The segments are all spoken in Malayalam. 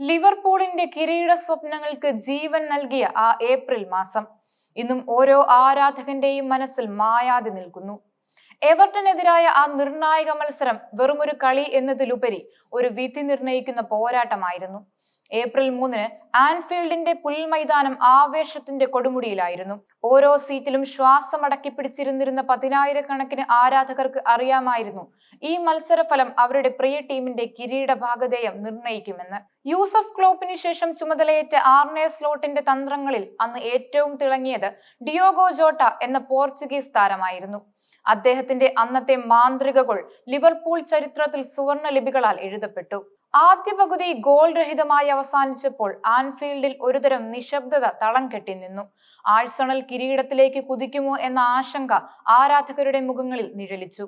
ലിവർപൂളിന്റെ കിരീട സ്വപ്നങ്ങൾക്ക് ജീവൻ നൽകിയ ആ ഏപ്രിൽ മാസം ഇന്നും ഓരോ ആരാധകന്റെയും മനസ്സിൽ മായാതെ നിൽക്കുന്നു. എവർട്ടനെതിരായ ആ നിർണായക മത്സരം വെറുമൊരു കളി എന്നതിലുപരി ഒരു വിധി നിർണയിക്കുന്ന പോരാട്ടമായിരുന്നു. ഏപ്രിൽ മൂന്നിന് ആൻഫീൽഡിന്റെ പുൽമൈതാനം ആവേശത്തിന്റെ കൊടുമുടിയിലായിരുന്നു. ഓരോ സീറ്റിലും ശ്വാസമടക്കി പിടിച്ചിരുന്നിരുന്ന പതിനായിരക്കണക്കിന് ആരാധകർക്ക് അറിയാമായിരുന്നു ഈ മത്സരഫലം അവരുടെ പ്രിയ ടീമിന്റെ കിരീട ഭാഗധേയം നിർണയിക്കുമെന്ന്. യൂസഫ് ക്ലോപ്പിന് ശേഷം ചുമതലയേറ്റ ആർണെ സ്ലോട്ടിന്റെ തന്ത്രങ്ങളിൽ അന്ന് ഏറ്റവും തിളങ്ങിയത് ഡിയോഗോ ജോട്ട എന്ന പോർച്ചുഗീസ് താരമായിരുന്നു. അദ്ദേഹത്തിന്റെ അന്നത്തെ മാന്ത്രിക ഗോൾ ലിവർപൂൾ ചരിത്രത്തിൽ സുവർണ ലിപികളാൽ എഴുതപ്പെട്ടു. ആദ്യ പകുതി ഗോൾ രഹിതമായി അവസാനിച്ചപ്പോൾ ആൻഫീൽഡിൽ ഒരുതരം നിശബ്ദത തളം കെട്ടി നിന്നു. ആഴ്സണൽ കിരീടത്തിലേക്ക് കുതിക്കുമോ എന്ന ആശങ്ക ആരാധകരുടെ മുഖങ്ങളിൽ നിഴലിച്ചു.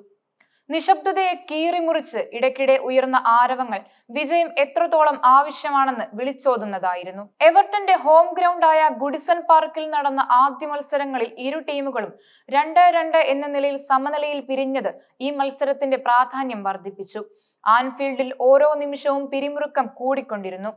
നിശബ്ദതയെ കീറിമുറിച്ച് ഇടയ്ക്കിടെ ഉയർന്ന ആരവങ്ങൾ വിജയം എത്രത്തോളം ആവശ്യമാണെന്ന് വിളിച്ചോതുന്നതായിരുന്നു. എവർട്ടന്റെ ഹോം ഗ്രൗണ്ടായ ഗുഡിസൺ പാർക്കിൽ നടന്ന ആദ്യ മത്സരങ്ങളിൽ ഇരു ടീമുകളും രണ്ട് രണ്ട് എന്ന നിലയിൽ സമനിലയിൽ പിരിഞ്ഞത് ഈ മത്സരത്തിന്റെ പ്രാധാന്യം വർദ്ധിപ്പിച്ചു. ആൻഫീൽഡിൽ ഓരോ നിമിഷവും പിരിമുറുക്കം കൂടിക്കൊണ്ടിരുന്നു.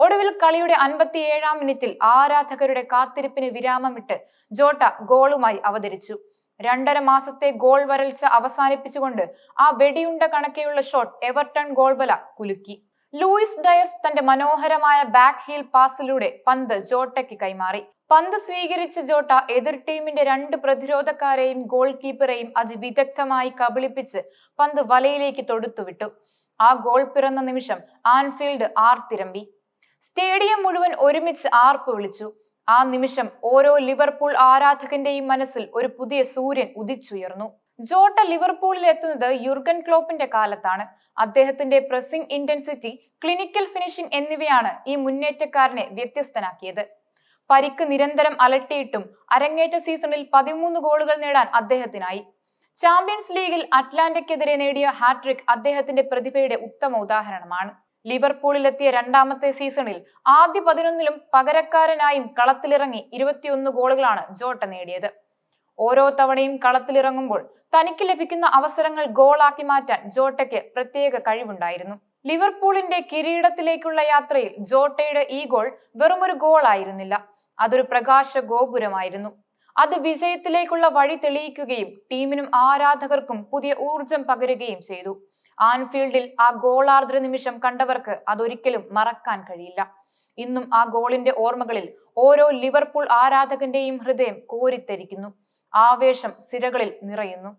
ഒടുവിൽ കളിയുടെ അൻപത്തിയേഴാം മിനിറ്റിൽ ആരാധകരുടെ കാത്തിരിപ്പിന് വിരാമമിട്ട് ജോട്ട ഗോളുമായി അവതരിച്ചു. രണ്ടര മാസത്തെ ഗോൾ വരൾച്ച അവസാനിപ്പിച്ചുകൊണ്ട് ആ വെടിയുണ്ട കണക്കെയുള്ള ഷോട്ട് എവർട്ടൺ ഗോൾബല കുലുക്കി. ലൂയിസ് ഡയസ് തന്റെ മനോഹരമായ ബാക്ക് ഹീൽ പാസിലൂടെ പന്ത് ജോട്ടയ്ക്ക് കൈമാറി. പന്ത് സ്വീകരിച്ച ജോട്ട എതിർ ടീമിന്റെ രണ്ട് പ്രതിരോധക്കാരെയും ഗോൾ കീപ്പറെയും അതിവിദഗ്ധമായി കബളിപ്പിച്ച് പന്ത് വലയിലേക്ക് തൊടുത്തുവിട്ടു. ആ ഗോൾ പിറന്ന നിമിഷം ആൻഫീൽഡ് ആർത്തിരമ്പി സ്റ്റേഡിയം മുഴുവൻ ഒരുമിച്ച് ആർപ്പ് വിളിച്ചു. ആ നിമിഷം ഓരോ ലിവർപൂൾ ആരാധകന്റെയും മനസ്സിൽ ഒരു പുതിയ സൂര്യൻ ഉദിച്ചുയർന്നു. ജോട്ട ലിവർപൂളിൽ എത്തുന്നത് യുർഗൻ ക്ലോപ്പിന്റെ കാലത്താണ്. അദ്ദേഹത്തിന്റെ പ്രസിംഗ് ഇന്റൻസിറ്റി ക്ലിനിക്കൽ ഫിനിഷിംഗ് എന്നിവയാണ് ഈ മുന്നേറ്റക്കാരനെ വ്യത്യസ്തനാക്കിയത്. പരിക്ക് നിരന്തരം അലട്ടിയിട്ടും അരങ്ങേറ്റ സീസണിൽ പതിമൂന്ന് ഗോളുകൾ നേടാൻ അദ്ദേഹത്തിനായി. ചാമ്പ്യൻസ് ലീഗിൽ അറ്റ്ലാന്റയ്ക്കെതിരെ നേടിയ ഹാട്രിക് അദ്ദേഹത്തിന്റെ പ്രതിഭയുടെ ഉത്തമ ഉദാഹരണമാണ്. ലിവർപൂളിലെത്തിയ രണ്ടാമത്തെ സീസണിൽ ആദ്യ പതിനൊന്നിലും പകരക്കാരനായും കളത്തിലിറങ്ങി ഇരുപത്തിയൊന്ന് ഗോളുകളാണ് ജോട്ട നേടിയത്. ഓരോ തവണയും കളത്തിലിറങ്ങുമ്പോൾ തനിക്ക് ലഭിക്കുന്ന അവസരങ്ങൾ ഗോളാക്കി മാറ്റാൻ ജോട്ടയ്ക്ക് പ്രത്യേക കഴിവുണ്ടായിരുന്നു. ലിവർപൂളിന്റെ കിരീടത്തിലേക്കുള്ള യാത്രയിൽ ജോട്ടയുടെ ഈ ഗോൾ വെറുമൊരു ഗോൾ ആയിരുന്നില്ല അതൊരു പ്രകാശ ഗോപുരമായിരുന്നു അത് വിജയത്തിലേക്കുള്ള വഴി തെളിയിക്കുകയും ടീമിനും ആരാധകർക്കും പുതിയ ഊർജം പകരുകയും ചെയ്തു. ആൻഫീൽഡിൽ ആ ഗോളാർദ്ര നിമിഷം കണ്ടവർക്ക് അതൊരിക്കലും മറക്കാൻ കഴിയില്ല. ഇന്നും ആ ഗോളിന്റെ ഓർമ്മകളിൽ ഓരോ ലിവർപൂൾ ആരാധകന്റെയും ഹൃദയം കോരിത്തരിക്കുന്നു. ആവേശം സിരകളിൽ നിറയുന്നു.